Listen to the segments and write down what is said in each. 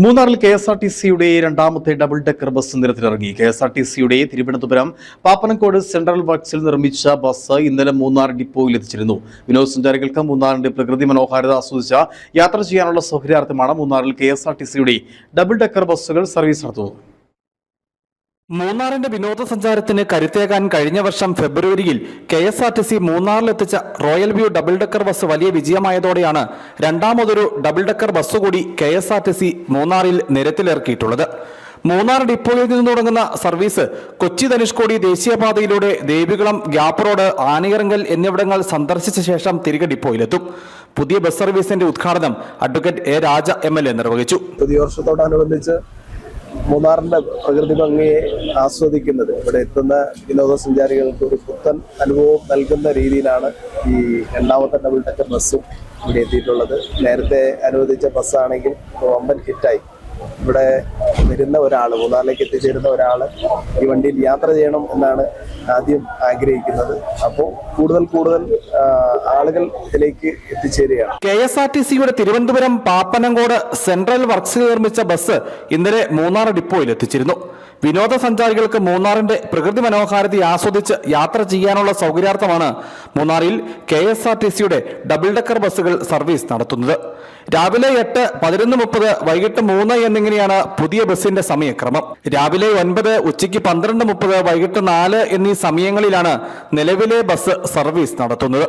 മൂന്നാറിൽ K S R T സിയുടെ രണ്ടാമത്തെ ഡബിൾ ഡെക്കർ ബസ് നിരത്തിലിറങ്ങി. കെ എസ് ആർ ടി സിയുടെ തിരുവനന്തപുരം പാപ്പനംകോട് സെൻട്രൽ വർക്സിൽ നിർമ്മിച്ച ബസ് ഇന്നലെ മൂന്നാർ ഡിപ്പോയിൽ എത്തിച്ചിരുന്നു. വിനോദസഞ്ചാരികൾക്ക് മൂന്നാറിന്റെ പ്രകൃതി മനോഹാരിത ആസ്വദിച്ച യാത്ര ചെയ്യാനുള്ള സൗകര്യാർത്ഥമാണ് മൂന്നാറിൽ കെ ഡബിൾ ഡെക്കർ ബസ്സുകൾ സർവീസ് നടത്തുന്നത്. മൂന്നാറിന്റെ വിനോദസഞ്ചാരത്തിന് കരുത്തേകാൻ കഴിഞ്ഞ വർഷം ഫെബ്രുവരിയിൽ K S R T C മൂന്നാറിലെത്തിച്ച royal view double decker bus വലിയ വിജയമായതോടെയാണ് രണ്ടാമതൊരു ഡബിൾ ഡെക്കർ ബസ് കൂടി K S R T C മൂന്നാറിൽ നിരത്തിലിറക്കിയിട്ടുള്ളത്. മൂന്നാർ ഡിപ്പോയിൽ നിന്ന് തുടങ്ങുന്ന സർവീസ് കൊച്ചി ധനുഷ്കോടി ദേശീയപാതയിലൂടെ ദേവികുളം ഗ്യാപ്പ് റോഡ് ആനയിറങ്കൽ എന്നിവിടങ്ങൾ സന്ദർശിച്ച ശേഷം തിരികെ ഡിപ്പോയിലെത്തും. പുതിയ ബസ് സർവീസിന്റെ ഉദ്ഘാടനം advocate A Raja M L A നിർവഹിച്ചു. പുതിയ വർഷത്തോടനുബന്ധിച്ച് മൂന്നാറിന്റെ പ്രകൃതി ഭംഗിയെ ആസ്വദിക്കുന്നത്. ഇവിടെ എത്തുന്ന വിനോദസഞ്ചാരികൾക്ക് ഒരു പുത്തൻ അനുഭവം നൽകുന്ന രീതിയിലാണ് ഈ രണ്ടാമത്തെ ഡബിൾ ഡെക്കർ ബസ്സും ഇവിടെ എത്തിയിട്ടുള്ളത്. നേരത്തെ അനുവദിച്ച ബസ്സാണെങ്കിൽ അമ്പൻ ഹിറ്റായി ഇവിടെ വരുന്ന ഒരാൾ മൂന്നാറിലേക്ക് എത്തിച്ചേരുന്ന ഒരാൾ ഈ വണ്ടിയിൽ യാത്ര ചെയ്യണം എന്നാണ് ആദ്യം ആഗ്രഹിക്കുന്നത്. അപ്പോൾ കൂടുതൽ കൂടുതൽ ആളുകൾ ഇതിലേക്ക് എത്തിച്ചേരുകയാണ്. കെ എസ് ആർ ടി സിയുടെ തിരുവനന്തപുരം പാപ്പനങ്കോട് സെൻട്രൽ വർക്ക്സിൽ നിർമ്മിച്ച ബസ് ഇന്നലെ മൂന്നാർ ഡിപ്പോയിൽ എത്തിച്ചിരുന്നു. വിനോദസഞ്ചാരികൾക്ക് മൂന്നാറിന്റെ പ്രകൃതി മനോഹാരിത ആസ്വദിച്ച് യാത്ര ചെയ്യാനുള്ള സൗകര്യാർത്ഥമാണ് മൂന്നാറിൽ കെ എസ് ആർ ടി സിയുടെ ഡബിൾ ഡെക്കർ ബസ്സുകൾ സർവീസ് നടത്തുന്നത്. രാവിലെ എട്ട് പതിനൊന്ന് മുപ്പത് വൈകിട്ട് മൂന്ന് എന്നിങ്ങനെയാണ് പുതിയ ബസിന്റെ സമയക്രമം. രാവിലെ ഒൻപത് ഉച്ചയ്ക്ക് പന്ത്രണ്ട് മുപ്പത് വൈകിട്ട് നാല് എന്നീ സമയങ്ങളിലാണ് നിലവിലെ ബസ് സർവീസ് നടത്തുന്നത്.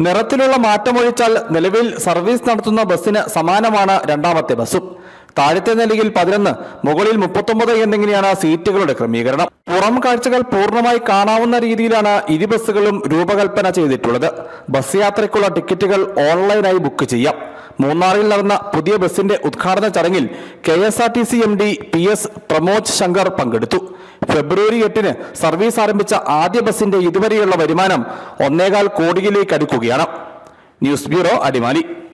നിറത്തിലുള്ള മാറ്റമൊഴിച്ചാൽ നിലവിൽ സർവീസ് നടത്തുന്ന ബസ്സിന് സമാനമാണ് രണ്ടാമത്തെ ബസ്സും. താഴത്തെ നിലയിൽ പതിനൊന്ന് മുകളിൽ മുപ്പത്തൊമ്പത് എന്നിങ്ങനെയാണ് സീറ്റുകളുടെ ക്രമീകരണം. പുറം കാഴ്ചകൾ പൂർണമായി കാണാവുന്ന രീതിയിലാണ് ഇരു ബസ്സുകളും രൂപകൽപ്പന ചെയ്തിട്ടുള്ളത്. ബസ് യാത്രയ്ക്കുള്ള ടിക്കറ്റുകൾ ഓൺലൈനായി ബുക്ക് ചെയ്യാം. മൂന്നാറിൽ നടന്ന പുതിയ ബസിന്റെ ഉദ്ഘാടന ചടങ്ങിൽ K S R T C M D P S Pramod Shankar പങ്കെടുത്തു. ഫെബ്രുവരി എട്ടിന് സർവീസ് ആരംഭിച്ച ആദ്യ ബസിന്റെ ഇതുവരെയുള്ള വരുമാനം ഒന്നേകാൽ കോടിയിലേക്ക് അടുക്കുകയാണ്. News bureau Adimali.